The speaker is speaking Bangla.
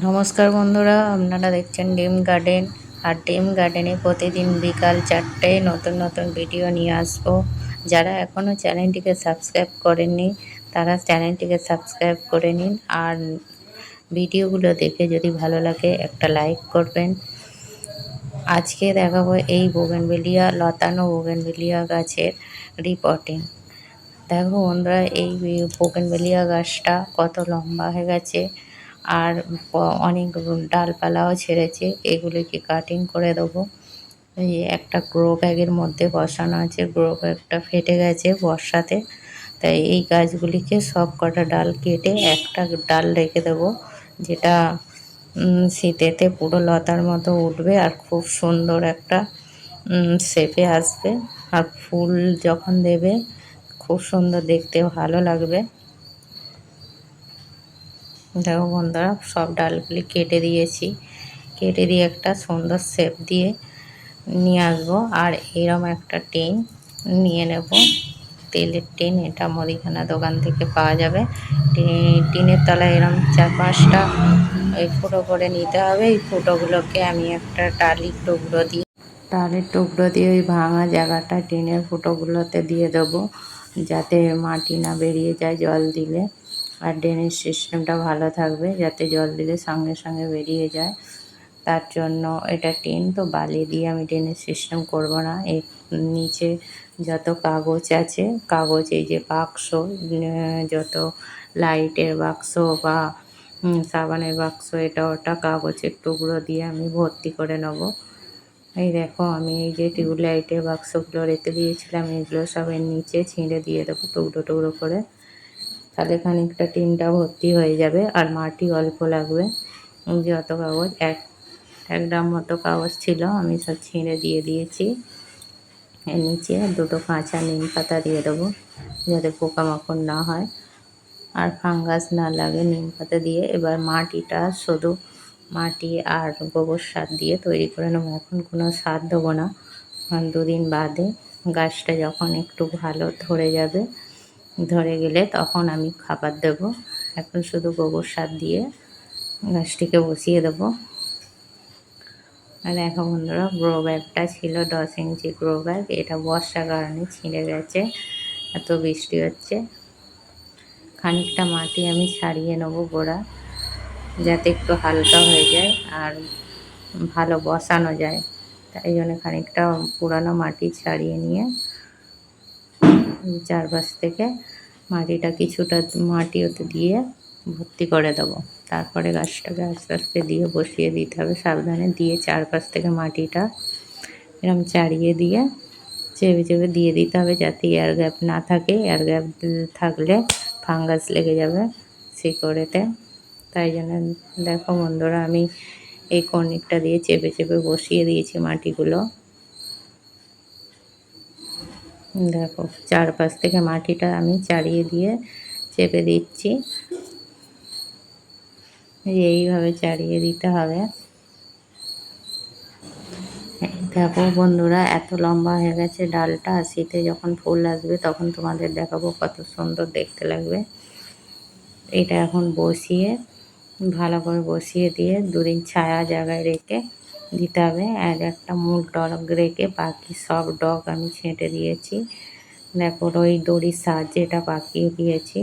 নমস্কার বন্ধুরা, আপনারা দেখছেন ডিম গার্ডেন। আর ডিম গার্ডেনে প্রতিদিন বিকাল চারটেয় নতুন নতুন ভিডিও নিয়ে আসব। যারা এখনও চ্যানেলটিকে সাবস্ক্রাইব করেননি, তারা চ্যানেলটিকে সাবস্ক্রাইব করে নিন। আর ভিডিওগুলো দেখে যদি ভালো লাগে, একটা লাইক করবেন। আজকে দেখাবো এই বোগেনবেলিয়া লতানো বোগেনবেলিয়া গাছের রিপোর্টিং দেখো বন্ধুরা, এই বোগেনবেলিয়া গাছটা কত লম্বা হয়ে গেছে। আর অনেক ডালপালাও ছেড়েছে। এগুলিকে কাটিং করে দেবো। এই একটা গ্রো ব্যাগের মধ্যে বসানো আছে। গ্রো ব্যাগটা ফেটে গেছে বর্ষাতে। তাই এই গাছগুলিকে সব কটা ডাল কেটে একটা ডাল রেখে দেবো, যেটা শীতেতে পুরো লতার মতো উঠবে আর খুব সুন্দর একটা শেপে আসবে। আর ফুল যখন দেবে, খুব সুন্দর দেখতে, ভালো লাগবে। দেখো বন্ধুরা, সব ডালগুলি কেটে দিয়েছি। কেটে দিয়ে একটা সুন্দর শেপ দিয়ে নিয়ে আসব। আর এরম একটা টিন নিয়ে নেব। তেলের টিন, এটা মুদিখানা দোকান থেকে পাওয়া যাবে। টিনের তলায় এরম চার পাঁচটা ওই ফুটো করে নিতে হবে। এই ফুটোগুলোকে আমি একটা টালির টুকরো দিয়ে, টালির টুকরো দিয়ে ওই ভাঙা জায়গাটা টিনের ফুটোগুলোতে দিয়ে দেবো। যাতে মাটি না বেরিয়ে যায় জল দিলে। আর ড্রেনেজ সিস্টেমটা ভালো থাকবে যাতে জল দিলে সঙ্গে সঙ্গে বেরিয়ে যায়। তার জন্য এটা টিন, তো বালি দিয়ে আমি ড্রেনেজ সিস্টেম করব না। এর নিচে যত কাগজ আছে, কাগজ এই যে বাক্স যত লাইটের বাক্স বা সাবানের বাক্স, এটা ওটা কাগজের টুকরো দিয়ে আমি ভর্তি করে নেব। এই দেখো, আমি এই যে টিউবলাইটের বাক্সগুলো রেখে দিয়েছিলাম, এগুলো সব এর নিচে ছিঁড়ে দিয়ে দেবো টুকরো টুকরো করে। তাহলে খানিকটা টিনটা ভর্তি হয়ে যাবে আর মাটি অল্প লাগবে। যত কাগজ, এক এক ড্রাম মতো কাগজ ছিল, আমি সব ছিঁড়ে দিয়ে দিয়েছি। এর নিচে দুটো কাঁচা নিম পাতা দিয়ে দেবো, যাতে পোকামাকড় না হয়। আর ফাঙ্গাস না লাগে নিম পাতা দিয়ে। এবার মাটিটা শুধু মাটি আর গোবর সার দিয়ে তৈরি করে নেব। এখন কোনো সার দেবো না। দুদিন বাদে গাছটা যখন একটু ভালো ধরে যাবে ধরে গেলে তখন আমি খাবার দেব। এখন শুধু গোবর সার দিয়ে গাছটিকে বসিয়ে দেবো। আর দেখো বন্ধুরা গ্রো ব্যাগটা ছিল দশ ইঞ্চি গ্রো ব্যাগ এটা বর্ষার কারণে ছিঁড়ে গেছে, এত বৃষ্টি হচ্ছে। খানিকটা মাটি আমি ছাড়িয়ে নেব গোড়া, যাতে একটু হালকা হয়ে যায় আর ভালো বসানো যায়। তাই জন্য খানিকটা পুরানো মাটি ছাড়িয়ে নিয়ে চারপাশ থেকে মাটিটা কিছুটা মাটি ওতে দিয়ে ভর্তি করে দেবো। তারপরে গাছটাকে আস্তে আস্তে দিয়ে বসিয়ে দিতে হবে, সাবধানে দিয়ে চারপাশ থেকে মাটিটা এরকম চাড়িয়ে দিয়ে চেপে চেপে দিয়ে দিতে হবে যাতে এয়ার গ্যাপ না থাকে। এয়ার গ্যাপ থাকলে ফাঙ্গাস লেগে যাবে শিকড়েতে। তাই জন্য দেখো বন্ধুরা, আমি এই কর্নিকটা দিয়ে চেপে চেপে বসিয়ে দিয়েছি মাটিগুলো। দেখো, চারপাশ থেকে মাটিটা আমি চাড়িয়ে দিয়ে চেপে দিচ্ছি। এইভাবে চাড়িয়ে দিতে হবে। দেখো বন্ধুরা, এত লম্বা হয়ে গেছে ডালটা শীতে যখন ফুল আসবে তখন তোমাদের দেখাবো কত সুন্দর দেখতে লাগবে। এটা এখন বসিয়ে, ভালো করে বসিয়ে দিয়ে দুদিন ছায়া জায়গায় রেখে দিতে হবে। আর একটা মূল ডগ রেখে বাকি সব ডগ আমি ছেঁটে দিয়েছি। দেখো ওই দড়ির সাহায্যে এটা পাকিয়ে দিয়েছি।